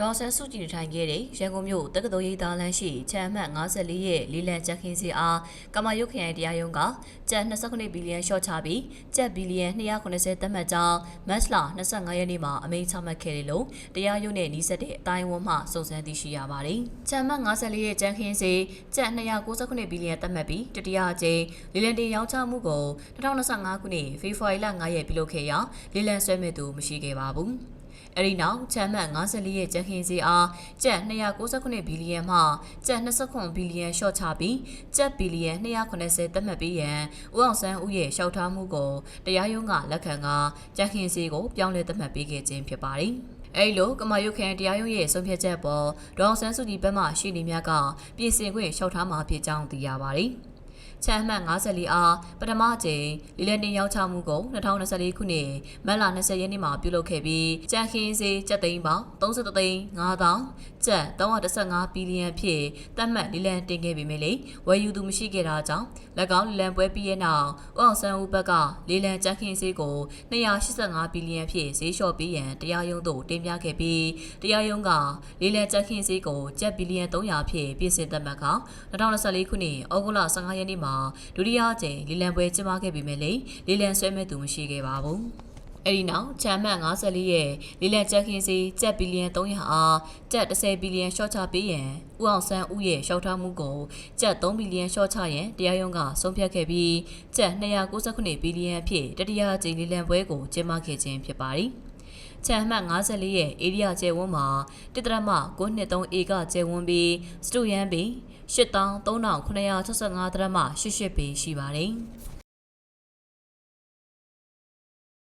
ဒေါ်ဆန်းစုကြည်ထိုင်ခဲ့တဲ့ရန်ကုန်မြို့တက္ကသိုလ်ရိပ်သားလမ်းရှိချမ်းအမှတ်54ရဲ့လီလန်ချက်ခင်းစီအားကမာရုတ်ခရိုင်တရားရုံးကကျပ်29ဘီလီယံရှော့ချပြီးကျပ်ဘီလီယံ290သတ်မှတ်ကြောင်းမတ်လ25ရက်နေ့မှာအမိန့်ချမှတ်ခဲ့တယ်လို့တရားရုံးနဲ့နှီးစပ်တဲ့အတိုင်းအဝန်မှစုံစမ်းသိရှိရပါတယ်။ချမ်းအမှတ်54ရဲ့ကျန်းခင်းစီကျပ်269ဘီလီယံသတ်မှတ်ပြီးတတိယအကြိမ်လီလန်တင်ရောင်းချမှုကို2025ခုနှစ်ဖေဖော်ဝါရီလ9ရက်ပြုလုပ်ခဲ့ရာလီလန်ဆွဲမဲ့သူမရှိခဲ့ပါဘူး။ အဲဒီနောက်ချမ်းမှတ်54ရဲ့ကျန်းခင်းစီအားကျပ်269ဘီလီယံမှကျပ်29ဘီလီယံရှော့ချပြီးကျပ်ဘီလီယံ290သတ်မှတ်ပြီးရန်ဦးအောင်ဆန်းဦးရဲ့ရှောက်ထားမှုကိုတရားရုံးကလက်ခံကကျန်းခင်းစီကိုပြောင်းလဲသတ်မှတ်ပေးခဲ့ခြင်းဖြစ်ပါတယ်။အဲဒီလိုကမာယုတ်ခန်တရားရုံးရဲ့ဆုံးဖြတ်ချက်ပေါ်ဒေါအောင်ဆန်းစုကြည်ဘက်မှရှိနေများကပြည်စင်ခွင့်လျှောက်ထားမှာဖြစ်ကြောင်းသိရပါတယ်။ ချမ်းမှတ်54အားပထမကြိမ်လီလန်တင်ရောက်ချမှုကို2024ခုနှစ်မတ်လ20ရက်နေ့မှာပြုလုပ်ခဲ့ပြီးကြံခင်းစေးကြက်သိန်းပေါင်း33သိန်း9000ကျပ်315ဘီလီယံဖြင့်သတ်မှတ်လီလန်တင်ခဲ့ပေမဲ့လေဝယ်ယူသူမရှိခဲ့တာကြောင့်၎င်းလီလန်ပွဲပြီးရဲ့နောက်ဦးအောင်ဆန်းဦးဘက်ကလီလန်ကြံခင်းစေးကို285ဘီလီယံဖြင့်ဈေးလျှော့ပေးရန်တရားရုံးသို့တင်ပြခဲ့ပြီးတရားရုံးကလီလန်ကြံခင်းစေးကိုကျပ်ဘီလီယံ300ဖြင့်ပြင်ဆင်သတ်မှတ်က2024ခုနှစ်ဩဂုတ်လ15ရက်နေ့မှာဒုတိယအကြိမ်လီလန်ပွဲကျင်းပခဲ့ပေမဲ့လေလီလန်ဆွဲမဲ့သူမရှိခဲ့ပါဘူး။အဲဒီနောက်ချမ်းမှတ်54ရဲ့လီလန်ချက်ခင်းစီကျပ်ဘီလီယံ300အားကျပ်10ဘီလီယံရှော့ချပေးရန်ဦးအောင်ဆန်းဦးရဲ့ရှော့ထားမှုကိုကျပ်3ဘီလီယံရှော့ချရန်တရားရုံးကဆုံးဖြတ်ခဲ့ပြီးကျပ်269ဘီလီယံအဖြစ်တတိယအကြိမ်လီလန်ပွဲကိုကျင်းပခဲ့ခြင်းဖြစ်ပါတယ်။ချမ်းမှတ်54ရဲ့ဧရိယာကျဲဝန်းမှာတစ်တရမ923ဧကကျဲဝန်းပြီးစတူယန်ဘီ 83,965ဒရမ88ပေရှိပါတယ်။